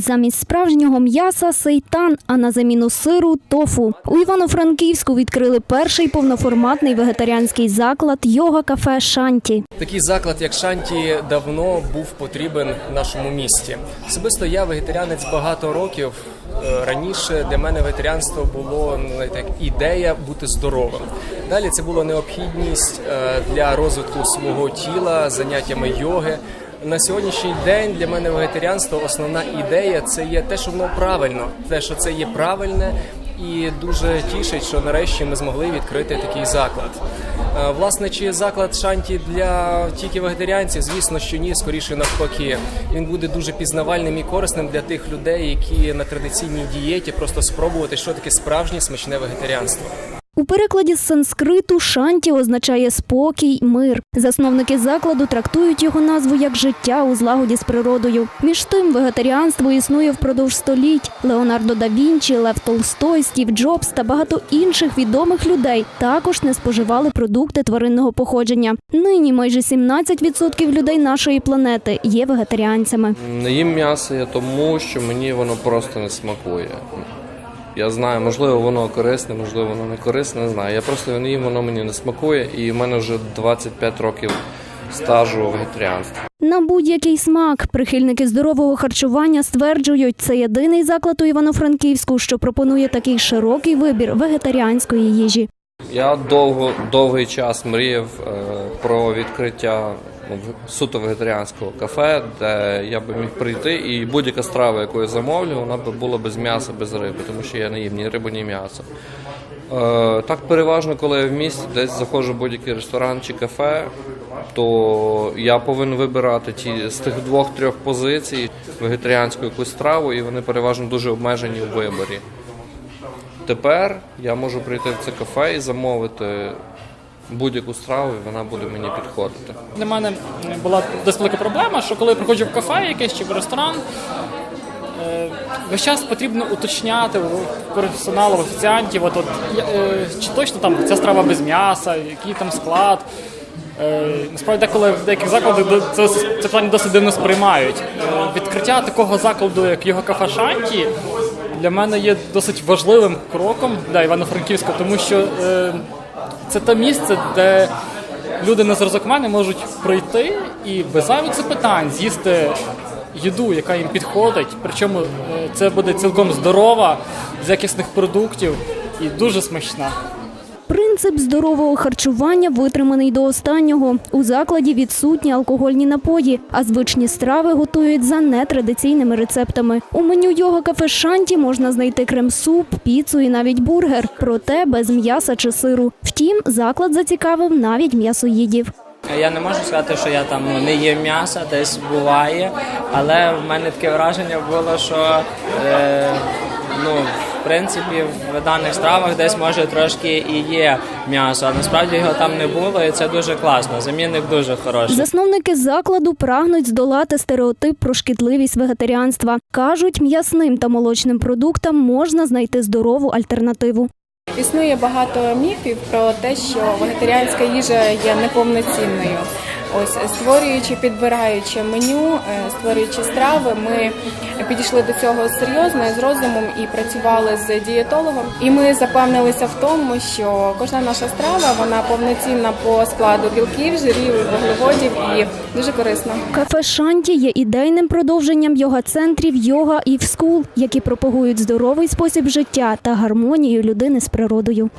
Замість справжнього м'яса сейтан, а на заміну сиру тофу. У Івано-Франківську відкрили перший повноформатний вегетаріанський заклад йога кафе Шанті. Такий заклад, як Шанті, давно був потрібен нашому місті. Особисто я вегетаріанець багато років. Е, Раніше для мене вегетаріанство було ну, знаєте, ідея бути здоровим. Далі це була необхідність е, для розвитку свого тіла, заняттями йоги. На сьогоднішній день для мене вегетаріанство основна ідея це є те, що воно правильно, те, що це є правильне, і дуже тішить, що нарешті ми змогли відкрити такий заклад. Е, Власне, чи заклад шанті для тільки вегетаріанців? Звісно, що ні, скоріше навпаки. Він буде дуже пізнавальним і корисним для тих людей, які на традиційній дієті просто спробувати, що таке справжнє смачне вегетаріанство. У перекладі з санскриту шанті означає спокій, мир. Засновники закладу трактують його назву як життя у злагоді з природою. Між тим, вегетаріанство існує впродовж століть. Леонардо да Вінчі, Лев Толстой, Стів Джобс та багато інших відомих людей також не споживали продукти тваринного походження. Нині майже 17% людей нашої планети є вегетаріанцями. Не їм м'ясо я тому, що мені воно просто не смакує. Я знаю, можливо, воно корисне, можливо, воно не корисне, не знаю. Я просто не їм, воно мені не смакує, і в мене вже 25 років стажу вегетаріанства. На будь-який смак прихильники здорового харчування стверджують, це єдиний заклад у Івано-Франківську, що пропонує такий широкий вибір вегетаріанської їжі. Я довго довгий час мріяв е, про відкриття суто вегетаріанського кафе, де я би міг прийти, і будь-яка страва, яку я замовлю, вона б була без м'яса, без риби, тому що я не їм ні рибу, ні м'ясо. Е, так переважно, коли я в місті десь заходжу в будь-який ресторан чи кафе, то я повинен вибирати ті з тих двох-трьох позицій вегетаріанську якусь страву, і вони переважно дуже обмежені у виборі. Тепер я можу прийти в це кафе і замовити будь-яку страву, і вона буде мені підходити. Для мене була досить велика проблема, що коли я приходжу в кафе якесь чи в ресторан, е, весь час потрібно уточняти у персоналу, в офіціантів, от, от, е, чи точно там ця страва без м'яса, який там склад. Е, Насправді, деколи в деяких закладах це, це питання досить дивно сприймають. Відкриття такого закладу, як його кафе Шанті, для мене є досить важливим кроком для Івано-Франківська, тому що це те місце, де люди на зразок мене можуть прийти і без зайвих запитань з'їсти їду, яка їм підходить. Причому е, це буде цілком здорова, з якісних продуктів і дуже смачна. Принцип здорового харчування витриманий до останнього. У закладі відсутні алкогольні напої, а звичні страви готують за нетрадиційними рецептами. У меню його кафе Шанті можна знайти крем-суп, піцу і навіть бургер, проте без м'яса чи сиру. Втім, заклад зацікавив навіть м'ясоїдів. Я не можу сказати, що я там ну, не їм м'яса, десь буває, але в мене таке враження було, що е, ну, принципі в даних стравах десь може трошки і є м'ясо, а насправді його там не було, і це дуже класно. Замінник дуже хороший. Засновники закладу прагнуть здолати стереотип про шкідливість вегетаріанства. кажуть, м'ясним та молочним продуктам можна знайти здорову альтернативу. Існує багато міфів про те, що вегетаріанська їжа є неповноцінною. Ось створюючи, підбираючи меню, е, створюючи страви, ми підійшли до цього серйозно з розумом і працювали з дієтологом. І ми запевнилися в тому, що кожна наша страва вона повноцінна по складу білків, жирів, вуглеводів і дуже корисна. Кафе Шанті є ідейним продовженням йога-центрів йога і скул, які пропагують здоровий спосіб життя та гармонію людини з природою.